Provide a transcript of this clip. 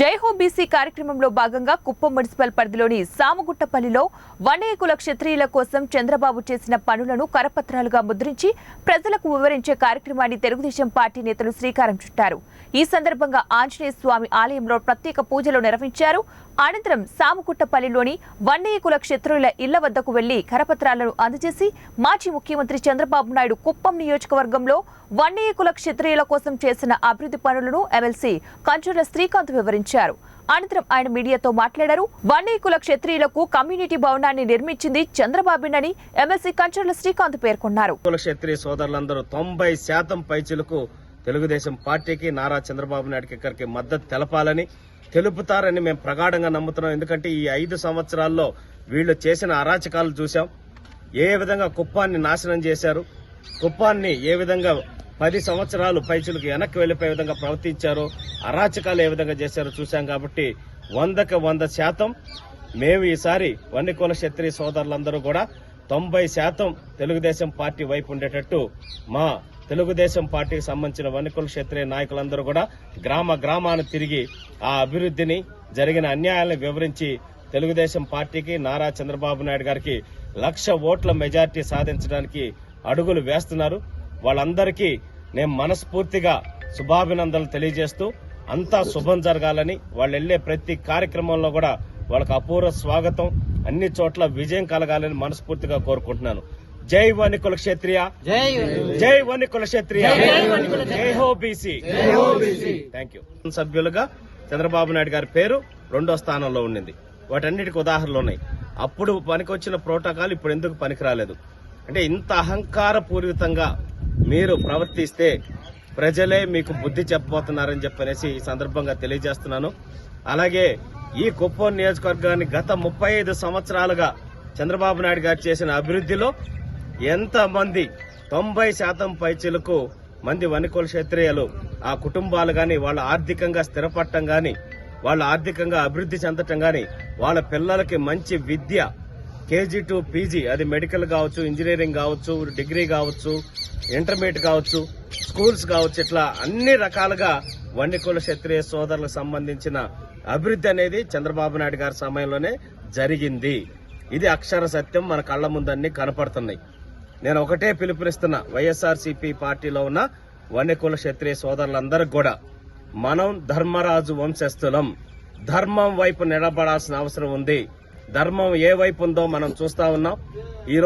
Jai Ho BC కార్యక్రమంలో భాగంగా Kuppam municipal పరిధిలోని సామగుట్టపల్లిలో వనయకుల క్షత్రియుల కోసం చంద్రబాబు చేసిన పనులను కరపత్రాలుగా ముద్రించి ప్రజలకు వివరించే కార్యక్రమాన్ని తెలుగుదేశం పార్టీ నేతలు శ్రీకారం చుట్టారు. ఈ సందర్భంగా ఆంజనేయ స్వామి ఆలయంలో ప్రత్యేక పూజలు నిర్వహించారు. అనంతరం సామగుట్టపల్లిలోని వన్నయ్యకుల క్షత్రుల ఇళ్ళ వద్దకు వెళ్ళి కరపత్రాలను అందజేసి మాజీ ముఖ్యమంత్రి చంద్రబాబు నాయుడు కుప్పం నియోజకవర్గంలో వన్నయ్యకుల క్షత్రియుల కోసం చేసిన అభివృద్ధి పనులను ఎమ్మెల్సీ కంచుల శ్రీకాంత్ వివరించారు. అనంతరం ఆయన మీడియాతో మాట్లాడారు. వన్నయ్యకుల క్షత్రియులకు కమ్యూనిటీ భవనాన్ని నిర్మించింది చంద్రబాబునని ఎమ్మెల్సీ కంచుల శ్రీకాంత్ పేర్కొన్నారు. కుల క్షత్రియ సోదరులందరూ తొంభై శాతం పైచులకు తెలుగుదేశం పార్టీకి నారా చంద్రబాబు నాయుడు ఇక్కడికి మద్దతు తెలపాలని తెలుపుతారని మేము ప్రగాఢంగా నమ్ముతున్నాం. ఎందుకంటే ఈ ఐదు సంవత్సరాల్లో వీళ్ళు చేసిన అరాచకాలు చూశాం. ఏ విధంగా కుప్పాన్ని నాశనం చేశారు? కుప్పాన్ని ఏ విధంగా పది సంవత్సరాలు పైచులకు వెనక్కి వెళ్ళిపోయే విధంగా ప్రవర్తించారో? అరాచకాలు ఏ విధంగా చేశారో చూశాం కాబట్టి వందకి వంద శాతం మేము ఈసారి వన్నికుల క్షత్రియ సోదరులందరూ కూడా తొంభై శాతం తెలుగుదేశం పార్టీ వైపు ఉండేటట్టు మా తెలుగుదేశం పార్టీకి సంబంధించిన వన్నికుల క్షత్రియ నాయకులందరూ కూడా గ్రామ గ్రామాన్ని తిరిగి ఆ అభివృద్ధిని జరిగిన అన్యాయాలను వివరించి తెలుగుదేశం పార్టీకి నారా చంద్రబాబు నాయుడు గారికి లక్ష ఓట్ల మెజార్టీ సాధించడానికి అడుగులు వేస్తున్నారు. వాళ్ళందరికీ నేను మనస్ఫూర్తిగా శుభాభినందనలు తెలియజేస్తూ అంతా శుభం జరగాలని వాళ్ళు వెళ్ళే ప్రతి కార్యక్రమంలో కూడా వాళ్ళకి అపూర్వ స్వాగతం. అన్ని చోట్ల విజయం కలగాలని మనస్ఫూర్తిగా కోరుకుంటున్నాను. జై వని కుల క్షత్రియ జై వని కుల క్షత్రియ జై హో బీసీ. థ్యాంక్ యూ సభ్యులుగా చంద్రబాబు నాయుడు గారి పేరు రెండో స్థానంలో ఉండింది. వాటన్నిటికి ఉదాహరణలు ఉన్నాయి. అప్పుడు పనికొచ్చిన ప్రోటోకాల్ ఇప్పుడు ఎందుకు పనికిరాలేదు? అంటే ఇంత అహంకార పూరితంగా మీరు ప్రవర్తిస్తే ప్రజలే మీకు బుద్ధి చెప్పబోతున్నారని చెప్పనేసి ఈ సందర్భంగా తెలియజేస్తున్నాను. అలాగే ఈ కుప్పం నియోజకవర్గాన్ని గత ముప్పై ఐదు సంవత్సరాలుగా చంద్రబాబు నాయుడు గారు చేసిన అభివృద్ధిలో ఎంత మంది తొంభై శాతం పైచిలకు మంది వనికోల క్షత్రియులు ఆ కుటుంబాలు గాని వాళ్ళ ఆర్థికంగా స్థిరపడటం గాని వాళ్ళ ఆర్థికంగా అభివృద్ధి చెందటం గాని వాళ్ళ పిల్లలకి మంచి విద్య కేజీ టు పీజీ అది మెడికల్ కావచ్చు ఇంజనీరింగ్ కావచ్చు డిగ్రీ కావచ్చు ఇంటర్మీడియట్ కావచ్చు స్కూల్స్ కావచ్చు ఇట్లా అన్ని రకాలుగా వన్నికుల క్షత్రియ సోదరులకు సంబంధించిన అభివృద్ధి అనేది చంద్రబాబు నాయుడు గారి సమయంలోనే జరిగింది. ఇది అక్షర సత్యం మన కళ్ళ ముందన్నీ కనపడుతున్నాయి. నేను ఒకటే పిలుపునిస్తున్నా వైఎస్ఆర్సీపీ పార్టీలో ఉన్న వన్యకుల క్షత్రియ సోదరులందరికి కూడా మనం ధర్మరాజు వంశస్థులం. ధర్మం వైపు నిలబడాల్సిన అవసరం ఉంది. ధర్మం ఏ వైపు ఉందో మనం చూస్తా ఉన్నాం.